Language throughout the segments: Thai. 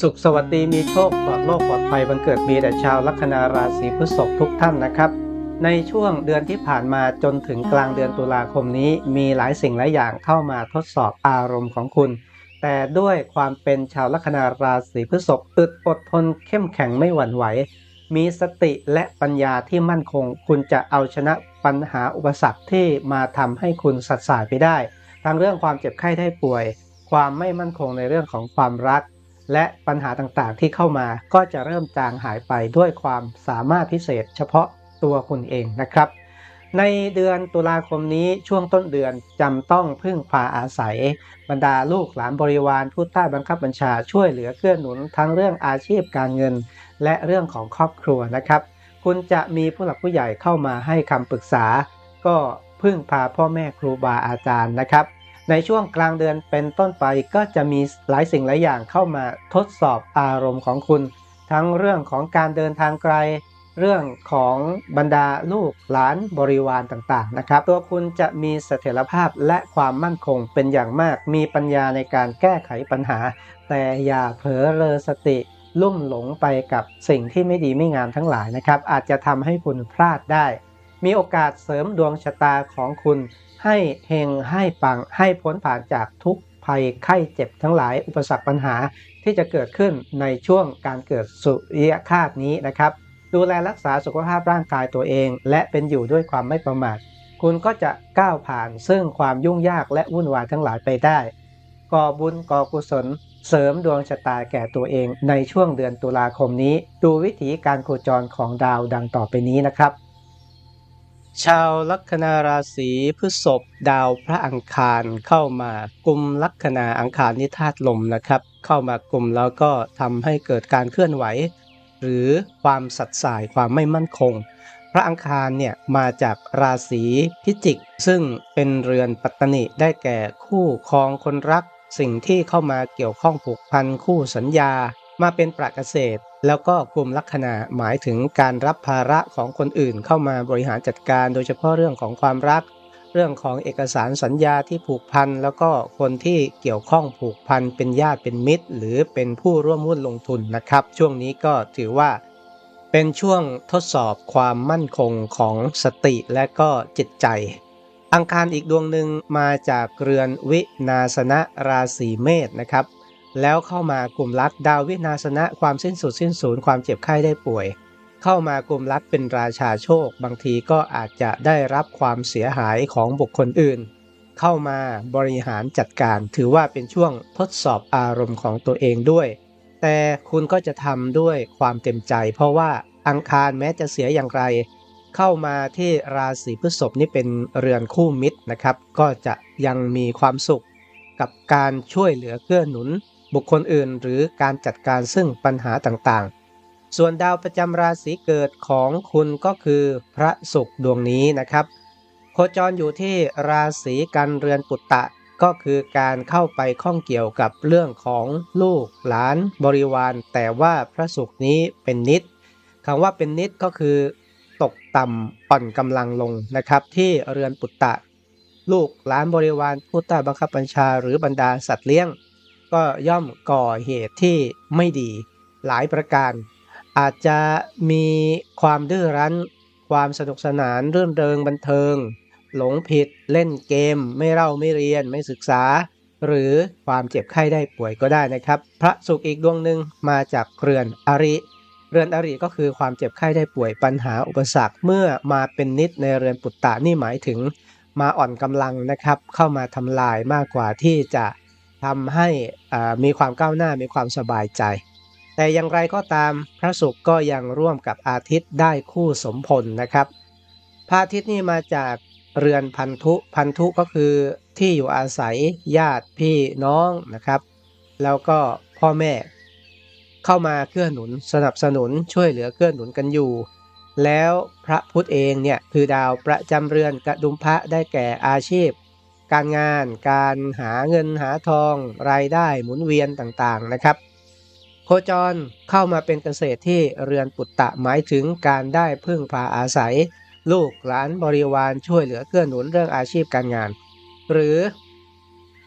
สุขสวัสดีมีโชคปลอดโลกปลอดภัยวันเกิดมีแต่ชาวลัคนาราศีพฤษภทุกท่านนะครับ ในช่วงเดือนที่ผ่านมาจนถึงกลางเดือนตุลาคมนี้ มีหลายสิ่งหลายอย่างเข้ามาทดสอบอารมณ์ของคุณ แต่ด้วยความเป็นชาวลัคนาราศีพฤษภอึดอดทนเข้มแข็งไม่หวั่นไหว มีสติและปัญญาที่มั่นคง คุณจะเอาชนะปัญหาอุปสรรคที่มาทำให้คุณสัดสายไปได้ทั้งเรื่องความเจ็บไข้ได้ป่วย ความไม่มั่นคงในเรื่องของความรัก และปัญหาต่างๆที่เข้ามาก็จะเริ่มจางหายไปด้วยความสามารถพิเศษ เฉพาะตัวคุณเองนะครับ ในเดือนตุลาคมนี้ช่วงต้นเดือนจำต้องพึ่งพาอาศัย บรรดาลูกหลานบริวารผู้ใต้บังคับบัญชาช่วยเหลือเกื้อหนุนทั้งเรื่องอาชีพการเงิน และเรื่องของครอบครัวนะครับ คุณจะมีผู้หลักผู้ใหญ่เข้ามาให้คำปรึกษา ก็พึ่งพาพ่อแม่ครูบาอาจารย์นะครับ ในช่วงกลางเดือนเป็นต้นไปก็จะมีหลายสิ่งหลายอย่างเข้ามาทดสอบอารมณ์ของคุณ ทั้งเรื่องของการเดินทางไกล เรื่องของบรรดาลูกหลานบริวารต่างๆนะครับ ตัวคุณจะมีเสถียรภาพและความมั่นคงเป็นอย่างมาก มีปัญญาในการแก้ไขปัญหา แต่อย่าเผลอเรอสติลุ่มหลงไปกับสิ่งที่ไม่ดีไม่งามทั้งหลายนะครับ อาจจะทำให้คุณพลาดได้ มีโอกาสเสริมดวงชะตาของคุณ ให้เฮงให้ปังให้พ้นผ่านจากทุกภัยไข้เจ็บทั้งหลายอุปสรรคปัญหาที่จะเกิดขึ้นในช่วงการเกิดสุริยคาตนี้นะครับ ดูแลรักษาสุขภาพร่างกายตัวเอง และเป็นอยู่ด้วยความไม่ประมาทคุณก็จะก้าวผ่านซึ่งความยุ่งยากและวุ่นวายทั้งหลายไปได้ ก่อบุญก่อกุศล เสริมดวงชะตาแก่ตัวเองในช่วงเดือนตุลาคมนี้ ดูวิถีการโคจรของดาวดังต่อไปนี้นะครับ ชาวลัคนาราศีพฤษภดาวพระอังคารเข้ามากลุ่มลัคนาอังคารนิธาตุลมนะครับ เข้ามากลุ่มแล้วก็ทำให้เกิดการเคลื่อนไหว หรือความสัดสายความไม่มั่นคง พระอังคารเนี่ยมาจากราศีพิจิก ซึ่งเป็นเรือนปัตตนิได้แก่คู่ครองคนรัก สิ่งที่เข้ามาเกี่ยวข้องผูกพันคู่สัญญา มาเป็นประเกษตร แล้วก็กลุ่มลัคนาหมายถึงการรับภาระของคนอื่นเข้ามาบริหารจัดการโดยเฉพาะเรื่องของความรัก เรื่องของเอกสารสัญญาที่ผูกพัน แล้วก็คนที่เกี่ยวข้องผูกพันเป็นญาติเป็นมิตร หรือเป็นผู้ร่วมหุ้นลงทุนนะครับ ช่วงนี้ก็ถือว่า เป็นช่วงทดสอบความมั่นคงของสติและก็จิตใจ อังคารอีกดวงหนึ่งมาจากเรือนวินาสนะราศีเมษนะครับ แล้วเข้ามากลุ่มลักดาววินาสนะความสิ้นสุดสิ้นสูญความเจ็บไข้ได้ป่วย เข้ามากลุ่มลักเป็นราชาโชค บางทีก็อาจจะได้รับความเสียหายของบุคคลอื่น เข้ามาบริหารจัดการถือว่าเป็นช่วงทดสอบอารมณ์ของตัวเองด้วย แต่คุณก็จะทำด้วยความเต็มใจ เพราะว่าอังคารแม้จะเสียอย่างไร เข้ามาที่ราศีพฤษภนี่เป็นเรือนคู่มิตรนะครับ ก็จะยังมีความสุขกับการช่วยเหลือเกื้อหนุน บุคคลอื่นหรือการจัดการซึ่งปัญหาต่างๆ ส่วนดาวประจำราศีเกิดของคุณก็คือพระศุกร์ดวงนี้นะครับ โคจรอยู่ที่ราศีกันเรือนปุตตะก็คือการเข้าไปข้องเกี่ยวกับเรื่องของลูกหลานบริวาร แต่ว่าพระศุกร์นี้เป็นนิดคำว่าเป็นนิดก็คือตกต่ำอ่อนกำลังลงนะครับที่เรือนปุตตะ ลูกหลานบริวารผู้ใต้บังคับบัญชาหรือบรรดาสัตว์เลี้ยง ก็ย่อมก่อเหตุที่ไม่ดีหลายประการ อาจจะมีความดื้อรั้น ความสนุกสนานเรื่นเริงบันเทิง หลงผิดเล่นเกม ไม่เล่าไม่เรียนไม่ศึกษา หรือความเจ็บไข้ได้ป่วยก็ได้นะครับ พระศุกอีกดวงหนึ่งมาจากเรือนอริเรือนอริก็คือความเจ็บไข้ได้ป่วยปัญหาอุปสรรคเมื่อมาเป็นนิดในเรือนปุตตะนี่หมายถึง มาอ่อนกำลังนะครับ เข้ามาทำลายมากกว่าที่จะ ทำให้มีความก้าวหน้ามีความสบายใจ แต่อย่างไรก็ตามพระศุกร์ก็ยังร่วมกับอาทิตย์ได้คู่สมพลนะครับพระอาทิตย์นี่มาจากเรือนพันธุพันธุก็คือที่อยู่อาศัยญาติพี่น้องนะครับ แล้วก็พ่อแม่ เข้ามาเกื้อหนุนสนับสนุนช่วยเหลือเกื้อหนุนกันอยู่ แล้วพระพุธเองเนี่ยคือดาวประจำเรือนกระดุมพระได้แก่อาชีพ การงาน การหาเงินหาทอง รายได้หมุนเวียนต่างๆนะครับ โคจรเข้ามาเป็นเกษตรที่เรือนปุตตะหมายถึงการได้พึ่งพาอาศัย ลูกหลานบริวารช่วยเหลือเกื้อหนุนเรื่องอาชีพการงาน หรือ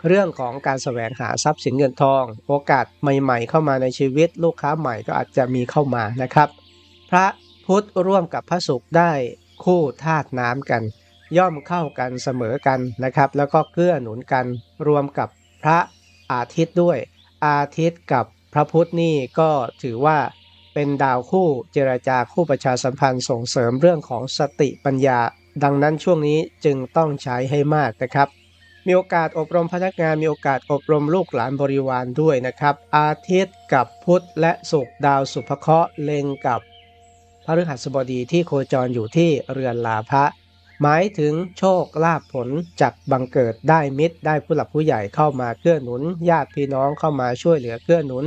เรื่องของการแสวงหาทรัพย์สินเงินทอง โอกาสใหม่ๆ เข้ามาในชีวิต ลูกค้าใหม่ก็อาจจะมีเข้ามานะครับ พระพุทธร่วมกับพระศุกร์ได้คู่ธาตุน้ำกัน ย่อมเข้ากันเสมอกันนะครับ แล้วก็เกื้อหนุนกันรวมกับพระอาทิตย์ด้วย อาทิตย์กับพระพุธนี่ก็ถือว่าเป็นดาวคู่เจรจาคู่ประชาสัมพันธ์ส่งเสริมเรื่องของสติปัญญา ดังนั้นช่วงนี้จึงต้องใช้ให้มากนะครับ มีโอกาสอบรมพนักงานมีโอกาสอบรมลูกหลานบริวารด้วยนะครับ อาทิตย์กับพุธและศุกร์ดาวสุภเคราะห์เล็งกับพระฤหัสบดีที่โคจรอยู่ที่เรือนลาภะ หมายถึงโชคลาภผลจากบังเกิดได้มิตร ได้ผู้หลักผู้ใหญ่เข้ามาเกื้อหนุน ญาติพี่น้องเข้ามาช่วยเหลือเกื้อหนุน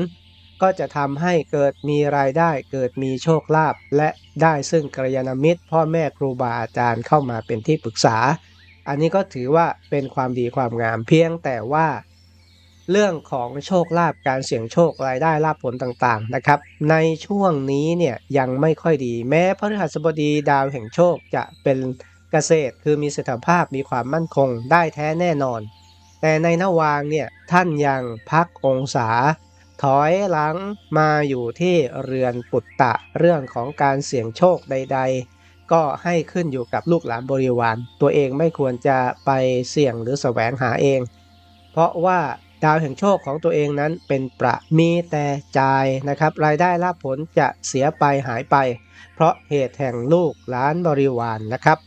ก็จะทำให้เกิดมีรายได้เกิดมีโชคลาภและได้ซึ่งกัลยาณมิตร พ่อแม่ครูบาอาจารย์เข้ามาเป็นที่ปรึกษา อันนี้ก็ถือว่าเป็นความดีความงามเพียงแต่ว่า เรื่องของโชคลาภการเสี่ยงโชครายได้ลาภผลต่างๆนะครับ ในช่วงนี้เนี่ยยังไม่ค่อยดีแม้พระฤหัสบดีดาวแห่งโชคจะเป็น เกษตรคือมีเสถียรภาพมีความมั่นคงได้แท้แน่นอน แต่ในนวางเนี่ยท่านยังพักองศา ถอยหลังมาอยู่ที่เรือนปุตตะเรื่องของการเสี่ยงโชคใด ๆ ก็ให้ขึ้นอยู่กับลูกหลานบริวาร ตัวเองไม่ควรจะไปเสี่ยงหรือแสวงหาเอง เพราะว่าดาวแห่งโชคของตัวเองนั้นเป็นประมีแต่จ่ายนะครับ รายได้ลาผลจะเสียไปหายไป เพราะเหตุแห่งลูกหลานบริวารนนะครับ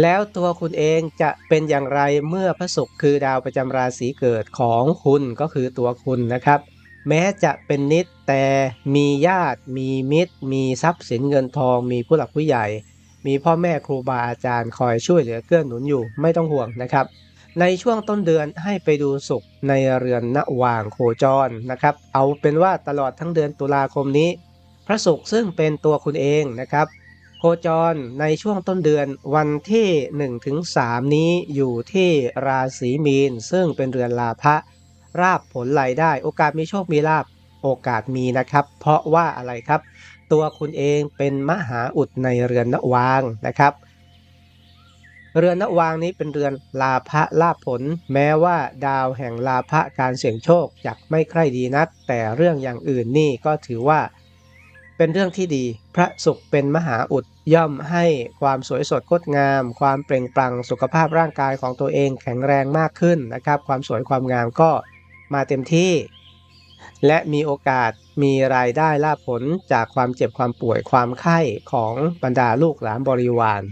แล้วตัวคุณเองจะเป็นอย่างไรเมื่อพระศุกร์คือดาวประจำราศีเกิดของคุณก็คือตัวคุณนะครับ แม้จะเป็นนิดแต่มีญาติ มีมิตร มีทรัพย์สินเงินทอง มีผู้หลักผู้ใหญ่ มีพ่อแม่ครูบาอาจารย์คอยช่วยเหลือเกื้อหนุนอยู่ไม่ต้องห่วงนะครับ ในช่วงต้นเดือนให้ไปดูศุกร์ในเรือนณวางโคจรนะครับ เอาเป็นว่าตลอดทั้งเดือนตุลาคมนี้ พระศุกร์ซึ่งเป็นตัวคุณเองนะครับ คจรในช่วงต้นเดือนวันที่1ถึง3นี้อยู่ที่ราศีมีน ซึ่งเป็นเรือนลาภะราบผลรายได้ โอกาสมีโชคมีลาบโอกาสมีนะครับ เพราะว่าอะไรครับ ตัวคุณเองเป็นมหาอุดในเรือนนวางนะครับ เรือนนวางนี้เป็นเรือนลาภะลาภผล แม้ว่าดาวแห่งลาภะการเสี่ยงโชคจะไม่ใคร่ดีนัก แต่เรื่องอย่างอื่นนี่ก็ถือว่า เป็นเรื่องที่ดี พระศุกร์เป็นมหาอุด ย่อมให้ความสวยสดงดงาม ความเปล่งปลั่งสุขภาพร่างกายของตัวเองแข็งแรงมากขึ้นนะครับ ความสวยความงามก็มาเต็มที่ และมีโอกาสมีรายได้ลาภผลจากความเจ็บความป่วยความไข้ของบรรดาลูกหลานบริวาร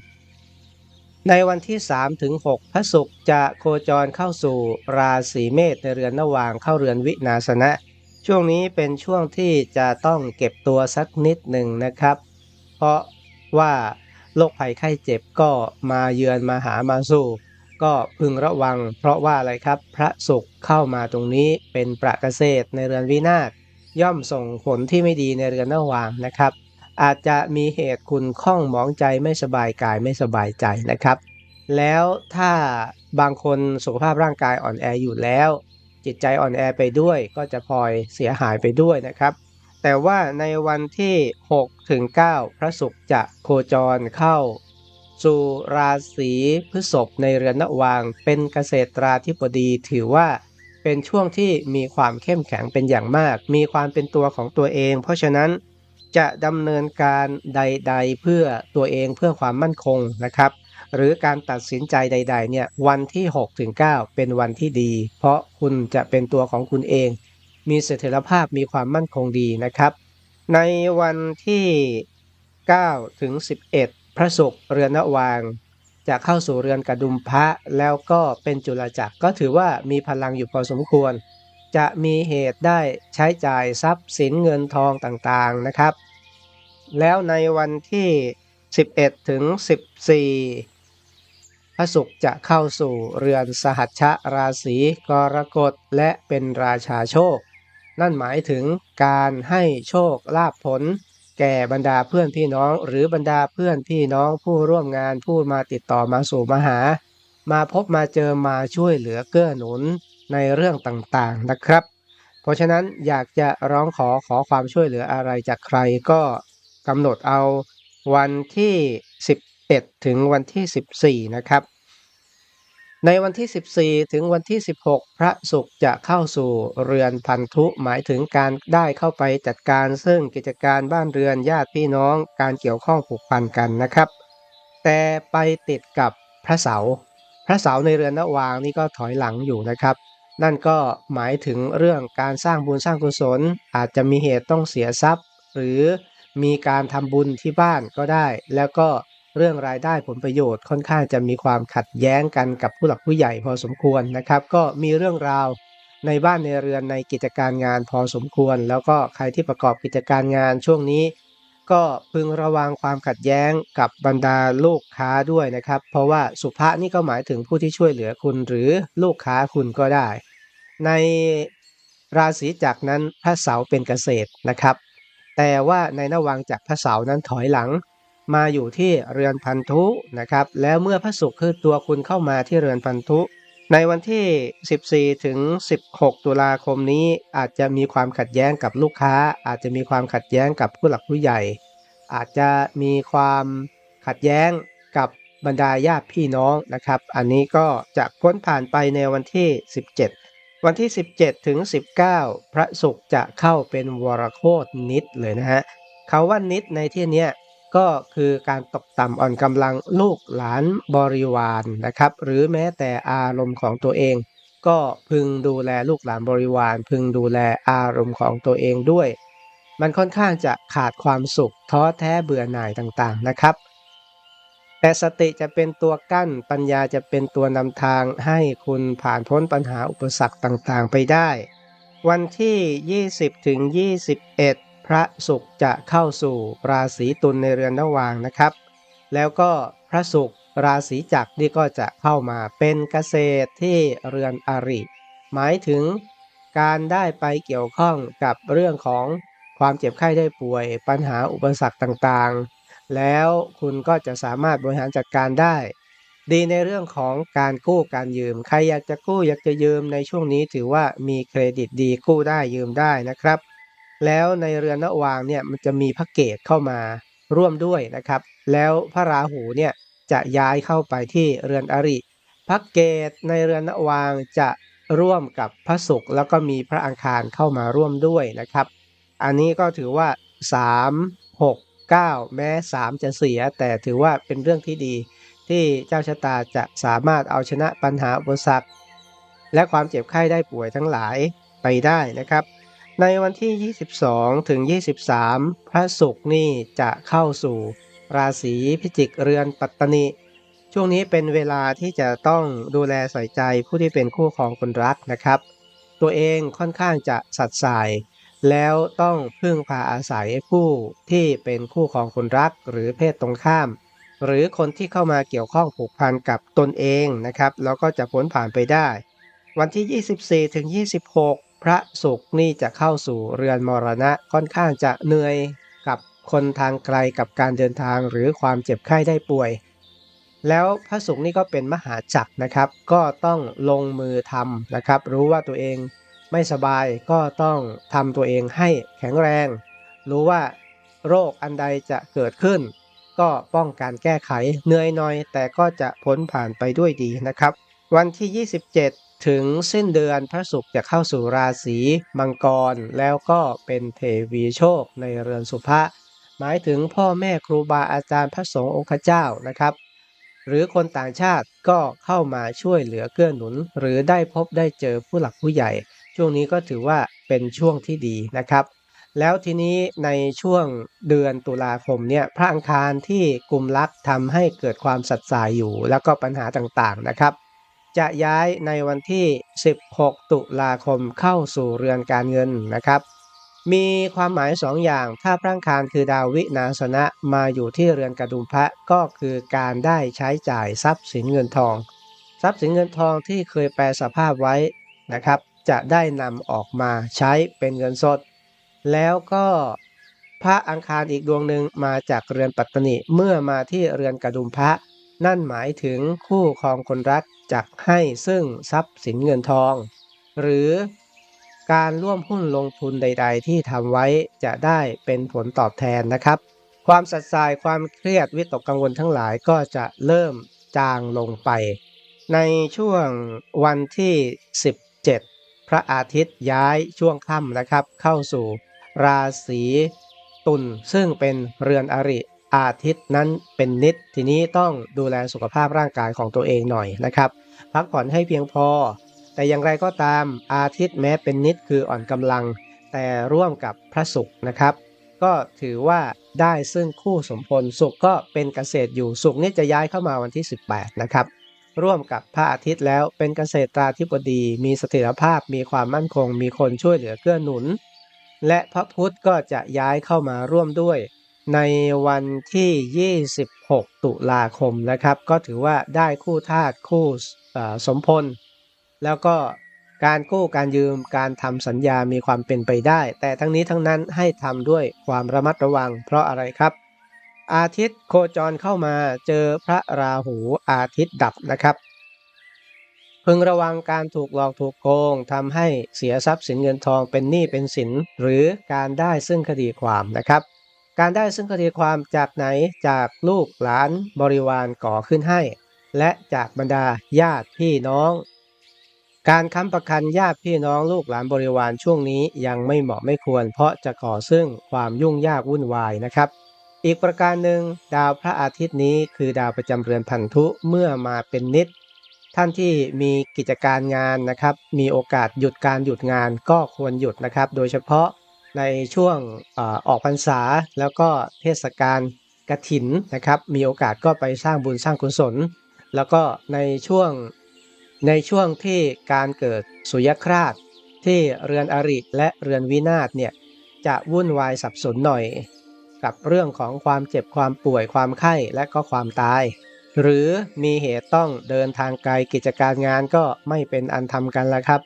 ในวันที่3ถึง6พระศุกร์จะโคจรเข้าสู่ราศีเมษในเรือนนวางเข้าเรือนวินาสนะ ช่วงนี้เป็นช่วงที่จะต้องเก็บตัวสักนิดหนึ่งนะครับ เพราะว่าโรคภัยไข้เจ็บก็มาเยือนมาหามาสู่ ก็พึงระวัง เพราะว่าอะไรครับ พระศุกร์เข้ามาตรงนี้เป็นประเกษตรในเรือนวินาศย่อมส่งผลที่ไม่ดีในเรือนนวางนะครับ อาจจะมีเหตุคุณข้องหมองใจไม่สบายกายไม่สบายใจนะครับ แล้วถ้าบางคนสุขภาพร่างกายอ่อนแออยู่แล้ว จิตใจอ่อนแอไปด้วย ก็จะพลอยเสียหายไปด้วยนะครับ แต่ว่าในวันที่6ถึง9พระศุกร์จะโคจรเข้า สู่ราศีพฤษภในเรือนนวาง เป็นเกษตราธิบดีถือว่าเป็นช่วงที่มีความเข้มแข็งเป็นอย่างมาก มีความเป็นตัวของตัวเอง เพราะฉะนั้นจะดำเนินการใด ๆ เพื่อตัวเองเพื่อความมั่นคงนะครับ หรือการตัดสินใจใด ๆ เนี่ยวันที่6ถึง9เป็นวันที่ดี เพราะคุณจะเป็นตัวของคุณเอง มีเสถียรภาพมีความมั่นคงดีนะครับ ในวันที่9ถึง11 พระศุกร์เรือนนวาง จะเข้าสู่เรือนกระดุมพระแล้วก็เป็นจุลจักรก็ถือว่ามีพลังอยู่พอสมควร จะมีเหตุได้ใช้จ่ายทรัพย์สินเงินทองต่างๆนะครับ แล้วในวันที่ 11 ถึง 14 ระศุกร์จะเข้าสู่เรือนสหัชชะราศีกรกฎและเป็นราชาโชค นั่นหมายถึงการให้โชคลาภผล แก่บรรดาเพื่อนพี่น้อง หรือบรรดาเพื่อนพี่น้องผู้ร่วมงานผู้มาติดต่อมาสู่มาหา มาพบมาเจอมาช่วยเหลือเกื้อหนุนในเรื่องต่างๆนะครับ เพราะฉะนั้นอยากจะร้องขอขอความช่วยเหลืออะไรจากใครก็กำหนดเอาวันที่ 11 ถึงวันที่ 14 นะครับ ในวันที่ 14 ถึงวันที่ 16 พระศุกร์จะเข้าสู่เรือนพันธุหมายถึงการได้เข้าไปจัดการซึ่งกิจการบ้านเรือนญาติพี่น้องการเกี่ยวข้องผูกพันกันนะครับ แต่ไปติดกับพระเสาพระเสาในเรือนนวางนี่ก็ถอยหลังอยู่นะครับนั่นก็หมายถึงเรื่องการสร้างบุญสร้างกุศล อาจจะมีเหตุต้องเสียทรัพย์ หรือมีการทำบุญที่บ้านก็ได้ แล้วก็ เรื่องรายได้ผลประโยชน์ค่อนข้างจะมีความขัดแย้งกันกับผู้หลักผู้ใหญ่พอสมควรนะครับ ก็มีเรื่องราวในบ้านในเรือนในกิจการงานพอสมควร แล้วก็ใครที่ประกอบกิจการงานช่วงนี้ ก็พึงระวังความขัดแย้งกับบรรดาลูกค้าด้วยนะครับ เพราะว่าสุภาษนี่ก็หมายถึงผู้ที่ช่วยเหลือคุณหรือลูกค้าคุณก็ได้ ในราศีจักรนั้นพระเสาร์เป็นเกษตรนะครับ แต่ว่าในนวังจากพระเสาร์นั้นถอยหลัง มาอยู่ที่เรือนพันธุนะครับ แล้วเมื่อพระศุกร์คือตัวคุณเข้ามาที่เรือนพันธุ ในวันที่ 14 ถึง 16 ตุลาคมนี้อาจจะมีความขัดแย้งกับลูกค้า อาจจะมีความขัดแย้งกับผู้หลักผู้ใหญ่ อาจจะมีความขัดแย้งกับบรรดาญาติพี่น้องนะครับ อันนี้ก็จะพ้นผ่านไปในวันที่ 17 วันที่ 17 ถึง 19 พระศุกร์จะเข้าเป็นวรโคตนิดเลยนะฮะเขาว่านิดในที่เนี้ย ก็คือการตกต่ำอ่อนกำลังลูกหลานบริวารนะครับ หรือแม้แต่อารมณ์ของตัวเอง ก็พึงดูแลลูกหลานบริวาร พึงดูแลอารมณ์ของตัวเองด้วย มันค่อนข้างจะขาดความสุขท้อแท้เบื่อหน่ายต่างๆนะครับ แต่สติจะเป็นตัวกั้นปัญญาจะเป็นตัวนำทางให้คุณผ่านพ้นปัญหาอุปสรรคต่างๆ ไปได้ วันที่ 20ถึง21 ระศุกร์จะเข้าสู่ราศีตุลในเรือนระหว่างนะครับ แล้วก็พระศุกร์ราศีจักรนี่ก็จะเข้ามาเป็นเกษตรที่เรือนอริ หมายถึงการได้ไปเกี่ยวข้องกับเรื่องของความเจ็บไข้ได้ป่วย ปัญหาอุปสรรคต่างๆ แล้วคุณก็จะสามารถบริหารจัดการได้ ดีในเรื่องของการกู้การยืม ใครอยากจะกู้อยากจะยืมในช่วงนี้ถือว่ามีเครดิตดีกู้ได้ยืมได้นะครับ แล้วในเรือนระหว่างเนี่ยมันจะมีพระเกตเข้ามาร่วมด้วยนะครับ แล้วพระราหูเนี่ยจะย้ายเข้าไปที่เรือนอริพระเกตในเรือนระหว่างจะร่วมกับพระศุกร์แล้วก็มีพระอังคารเข้ามาร่วมด้วยนะครับ อันนี้ก็ถือว่า 3 6 9 แม้ 3 จะเสีย แต่ถือว่าเป็นเรื่องที่ดี ที่เจ้าชะตาจะสามารถเอาชนะปัญหาอุปสรรคและความเจ็บไข้ได้ป่วยทั้งหลายไปได้นะครับ ในวันที่ 22 ถึง 23 พระศุกร์นี่จะเข้าสู่ ราศีพิจิกเรือนปัตตนีช่วงนี้เป็นเวลาที่จะต้องดูแลใส่ใจผู้ที่เป็นคู่ครองคนรักนะครับ ตัวเองค่อนข้างจะสัดสาย แล้วต้องพึ่งพาอาศัยผู้ที่เป็นคู่ครองคนรักหรือเพศตรงข้าม หรือคนที่เข้ามาเกี่ยวข้องผูกพันกับตนเองนะครับ แล้วก็จะพ้นผ่านไปได้ วันที่ 24ถึง26 พระศุกนี่จะเข้าสู่เรือนมรณะค่อนข้างจะเหนื่อยกับคนทางไกลกับการเดินทางหรือความเจ็บไข้ได้ป่วย แล้วพระศุกนี่ก็เป็นมหาจักรนะครับ ก็ต้องลงมือทำนะครับ รู้ว่าตัวเองไม่สบายก็ต้องทำตัวเองให้แข็งแรง รู้ว่าโรคอันใดจะเกิดขึ้น ก็ป้องกันแก้ไขเหนื่อยหน่อย แต่ก็จะพ้นผ่านไปด้วยดีนะครับ วันที่ 27 ถึงสิ้นเดือนพระศุกร์จะเข้าสู่ราศีมังกร แล้วก็เป็นเทวีโชคในเรือนสุภะหมายถึงพ่อแม่ครูบาอาจารย์พระสงฆ์องค์เจ้านะครับ หรือคนต่างชาติก็เข้ามาช่วยเหลือเกื้อหนุน หรือได้พบได้เจอผู้หลักผู้ใหญ่ ช่วงนี้ก็ถือว่าเป็นช่วงที่ดีนะครับ แล้วทีนี้ในช่วงเดือนตุลาคมเนี่ยพระอังคารที่กลุ่มลักทำให้เกิดความสัดสายอยู่ แล้วก็ปัญหาต่างๆนะครับ จะย้ายในวันที่ 16 ตุลาคมเข้าสู่เรือนการเงินนะครับ มีความหมายสองอย่าง ถ้าพระอังคารคือดาววินาสนะมาอยู่ที่เรือนกระดุมพระก็คือการได้ใช้จ่ายทรัพย์สินเงินทอง ทรัพย์สินเงินทองที่เคยแปลสภาพไว้นะครับ จะได้นำออกมาใช้เป็นเงินสด แล้วก็พระอังคารอีกดวงหนึ่งมาจากเรือนปัตตนิเมื่อมาที่เรือนกระดุมพระ นั่นหมายถึงคู่ครองคนรักจักให้ซึ่งทรัพย์สินเงินทอง หรือการร่วมหุ้นลงทุนใด ๆ ที่ทำไว้จะได้เป็นผลตอบแทนนะครับ ความสัดสายความเครียดวิตกกังวลทั้งหลายก็จะเริ่มจางลงไป ในช่วงวันที่ 17 พระอาทิตย์ย้ายช่วงค่ำนะครับ เข้าสู่ราศีตุลซึ่งเป็นเรือนอริ อาทิตย์นั้นเป็นนิด ทีนี้ต้องดูแลสุขภาพร่างกายของตัวเองหน่อยนะครับ พักผ่อนให้เพียงพอ แต่อย่างไรก็ตามอาทิตย์แม้เป็นนิดคืออ่อนกำลัง แต่ร่วมกับพระศุกร์นะครับ ก็ถือว่าได้ซึ่งคู่สมพลศุกร์ก็เป็นเกษตรอยู่ศุกร์นี่จะย้ายเข้ามาวันที่ 18 นะครับ ร่วมกับพระอาทิตย์แล้วเป็นเกษตราธิบดี มีเสถียรภาพ มีความมั่นคง มีคนช่วยเหลือเกื้อหนุน และพระพุธก็จะย้ายเข้ามาร่วมด้วย ในวันที่ 26 ตุลาคมนะครับ ก็ถือว่าได้คู่ธาตุคู่สมพล แล้วก็การกู้การยืมการทำสัญญามีความเป็นไปได้ แต่ทั้งนี้ทั้งนั้นให้ทำด้วยความระมัดระวัง เพราะอะไรครับ อาทิตย์โคจรเข้ามาเจอพระราหูอาทิตย์ดับนะครับ พึงระวังการถูกหลอกถูกโกงทำให้เสียทรัพย์สินเงินทองเป็นหนี้เป็นสิน หรือการได้ซึ่งคดีความนะครับ การได้ซึ่งคดีความจากไหนจากลูกหลานบริวารก่อขึ้นให้ และจากบรรดาญาติพี่น้อง การค้ำประกันญาติพี่น้องลูกหลานบริวารช่วงนี้ยังไม่เหมาะไม่ควร เพราะจะก่อซึ่งความยุ่งยากวุ่นวายนะครับ อีกประการหนึ่งดาวพระอาทิตย์นี้คือดาวประจำเรือนพันธุเมื่อมาเป็นนิด ท่านที่มีกิจการงานนะครับ มีโอกาสหยุดการหยุดงานก็ควรหยุดนะครับ โดยเฉพาะ ในช่วงออกพรรษาแล้วก็เทศกาลกฐินนะครับ มีโอกาสก็ไปสร้างบุญสร้างกุศล แล้วก็ในช่วงในช่วงที่การเกิดสุยคราสที่เรือนอริและเรือนวินาศเนี่ยจะวุ่นวายสับสนหน่อย กับเรื่องของความเจ็บความป่วยความไข้และก็ความตาย หรือมีเหตุต้องเดินทางไกลกิจการงานก็ไม่เป็นอันทำกันแล้วครับ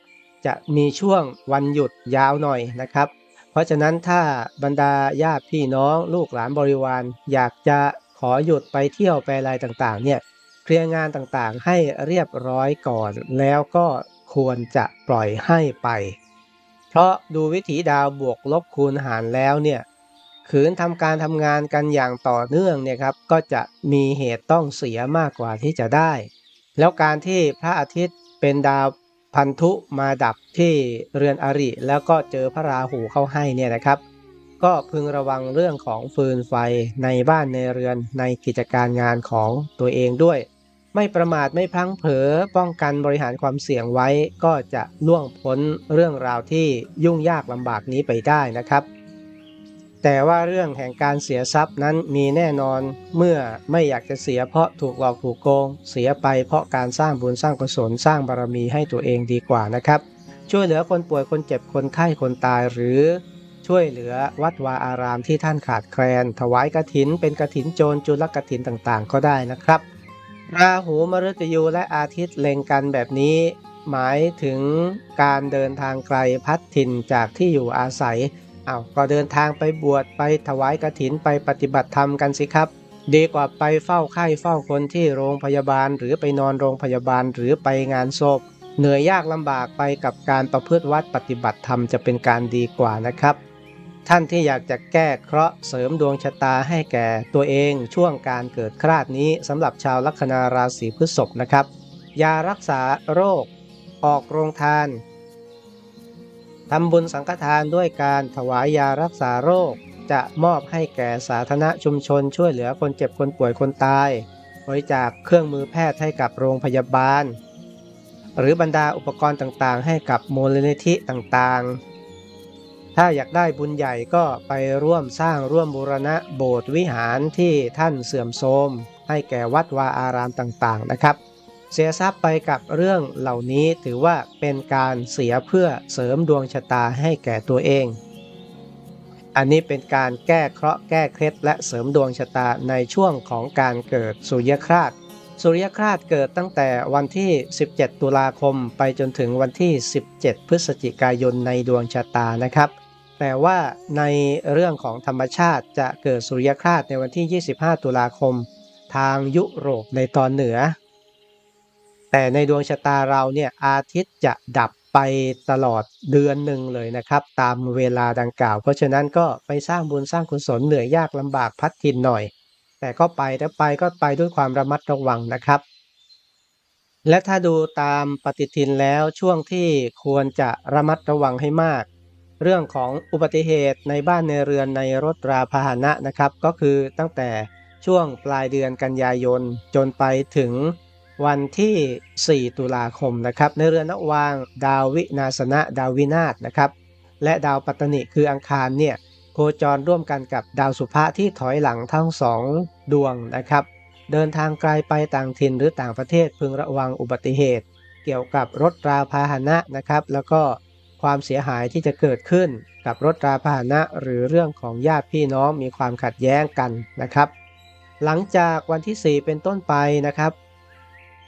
จะมีช่วงวันหยุดยาวหน่อยนะครับ เพราะฉะนั้นถ้าบรรดาญาติพี่น้องลูกหลานบริวาร อยากจะขอหยุดไปเที่ยวไปอะไรต่างๆ เนี่ยเคลียร์งานต่างๆ ให้เรียบร้อยก่อน แล้วก็ควรจะปล่อยให้ไป เพราะดูวิถีดาวบวกลบคูณหารแล้วเนี่ยขืนทำการทำงานกันอย่างต่อเนื่องเนี่ยครับก็จะมีเหตุต้องเสียมากกว่าที่จะได้ แล้วการที่พระอาทิตย์เป็นดาว พันธุมาดับที่เรือนอริ แล้วก็เจอพระราหูเข้าให้เนี่ยนะครับ ก็พึงระวังเรื่องของฟืนไฟในบ้านในเรือนในกิจการงานของตัวเองด้วย ไม่ประมาทไม่พลังเผลอป้องกันบริหารความเสี่ยงไว้ ก็จะล่วงพ้นเรื่องราวที่ยุ่งยากลำบากนี้ไปได้นะครับ แต่ว่าเรื่องแห่งการเสียทรัพย์นั้นมีแน่นอนเมื่อไม่อยากจะเสียเพราะถูกหลอกถูกโกง เสียไปเพราะการสร้างบุญสร้างกุศลสร้างบารมีให้ตัวเองดีกว่านะครับ ช่วยเหลือคนป่วยคนเจ็บคนไข้คนตายหรือ ช่วยเหลือวัดวาอารามที่ท่านขาดแคลน ถวายกฐิน เป็นกฐินโจรจุลกฐินต่างๆ ก็ได้นะครับราหูมฤตยูและอาทิตย์เล็งกันแบบนี้หมายถึงการเดินทางไกลพัดถิ่นจากที่อยู่อาศัย อา้าวก็เดินทางไปบวชไปถวายกฐินไปปฏิบัติธรรมกันสิครับ ดีกว่าไปเฝ้าไข้เฝ้าคนที่โรงพยาบาล หรือไปนอนโรงพยาบาลหรือไปงานศพ เหนื่อยยากลำบากไปกับการประพฤติวัดปฏิบัติธรรมจะเป็นการดีกว่านะครับ ท่านที่อยากจะแก้เคราะห์เสริมดวงชะตาให้แก่ตัวเองช่วงการเกิดคราดนี้สำหรับชาวลัคนาราศีพฤษภนะครับ ยารักษาโรค ออกโรงทาน ทำบุญสังฆทานด้วยการถวายยารักษาโรค จะมอบให้แก่สาธารณชุมชนช่วยเหลือคนเจ็บคนป่วยคนตาย บริจาคเครื่องมือแพทย์ให้กับโรงพยาบาล หรือบรรดาอุปกรณ์ต่างๆ ให้กับมูลนิธิต่างๆ ถ้าอยากได้บุญใหญ่ก็ไปร่วมสร้างร่วมบูรณะโบสถ์วิหารที่ท่านเสื่อมโทรมให้แก่วัดวาอารามต่างๆนะครับ เสียทรัพย์ไปกับเรื่องเหล่านี้ถือว่าเป็นการเสียเพื่อเสริมดวงชะตาให้แก่ตัวเอง อันนี้เป็นการแก้เคราะห์แก้เคล็ดและเสริมดวงชะตาในช่วงของการเกิดสุริยคราสสุริยคราสเกิดตั้งแต่วันที่ 17 ตุลาคมไปจนถึงวันที่ 17 พฤศจิกายนในดวงชะตานะครับ แต่ว่าในเรื่องของธรรมชาติจะเกิดสุริยคราสในวันที่ 25 ตุลาคม ทางยุโรปในตอนเหนือ แต่ในดวงชะตาเราเนี่ยอาทิตย์จะดับไปตลอดเดือนหนึ่งเลยนะครับ ตามเวลาดังกล่าว เพราะฉะนั้นก็ไปสร้างบุญสร้างกุศลเหนื่อยยากลำบากพัดทินหน่อย แต่ก็ไปแต่ไปก็ไปด้วยความระมัดระวังนะครับ และถ้าดูตามปฏิทินแล้วช่วงที่ควรจะระมัดระวังให้มาก เรื่องของอุบัติเหตุในบ้านในเรือนในรถราพาหนะนะครับ ก็คือตั้งแต่ช่วงปลายเดือนกันยายนจนไปถึง วันที่ 4 ตุลาคมนะครับในเรือนนวาง ดาววินาสนะดาววินาศนะครับ และดาวปัตตนิคืออังคารเนี่ยโคจรร่วมกันกับดาวสุภะที่ถอยหลังทั้งสองดวงนะครับ เดินทางไกลไปต่างถิ่นหรือต่างประเทศพึงระวังอุบัติเหตุ เกี่ยวกับรถราพาหนะนะครับ แล้วก็ความเสียหายที่จะเกิดขึ้นกับรถราพาหนะ หรือเรื่องของญาติพี่น้องมีความขัดแย้งกันนะครับ หลังจากวันที่ 4 เป็นต้นไปนะครับ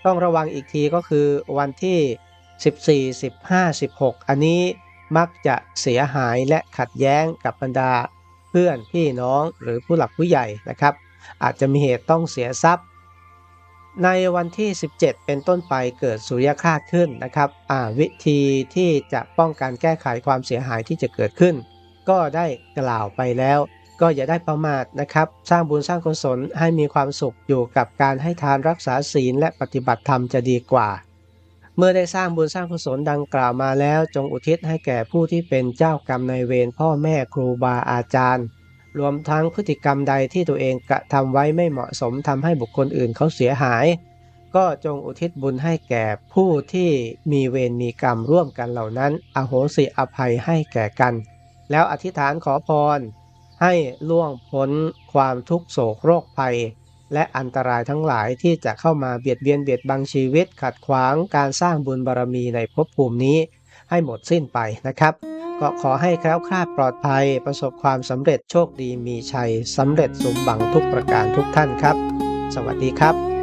ต้องระวังอีกทีก็คือวันที่ 14 15 16 อันนี้มักจะเสียหายและขัดแย้งกับบรรดาเพื่อนพี่น้องหรือผู้หลักผู้ใหญ่นะครับ อาจจะมีเหตุต้องเสียทรัพย์ ในวันที่ 17 เป็นต้นไปเกิดสุริยคราสขึ้นนะครับวิธีที่จะป้องกันแก้ไขความเสียหายที่จะเกิดขึ้น ก็ได้กล่าวไปแล้ว ก็อย่าได้ประมาทนะครับ สร้างบุญสร้างกุศลให้มีความสุขอยู่กับการให้ทานรักษาศีลและปฏิบัติธรรมจะดีกว่า เมื่อได้สร้างบุญสร้างกุศลดังกล่าวมาแล้ว จงอุทิศให้แก่ผู้ที่เป็นเจ้ากรรมนายเวรพ่อแม่ครูบาอาจารย์ รวมทั้งพฤติกรรมใดที่ตัวเองกระทำไว้ไม่เหมาะสมทำให้บุคคลอื่นเขาเสียหาย ก็จงอุทิศบุญให้แก่ผู้ที่มีเวรมีกรรมร่วมกันเหล่านั้น อโหสิอภัยให้แก่กัน แล้วอธิษฐานขอพร ให้ล่วงพ้นความทุกโศกโรคภัย และอันตรายทั้งหลายที่จะเข้ามาเบียดเบียนเบียดบังชีวิตขัดขวางการสร้างบุญบารมีในภพภูมินี้ให้หมดสิ้นไปนะครับ ก็ขอให้แคล้วคลาดปลอดภัย ประสบความสำเร็จโชคดีมีชัยสำเร็จสมบังทุกประการทุกท่านครับ สวัสดีครับ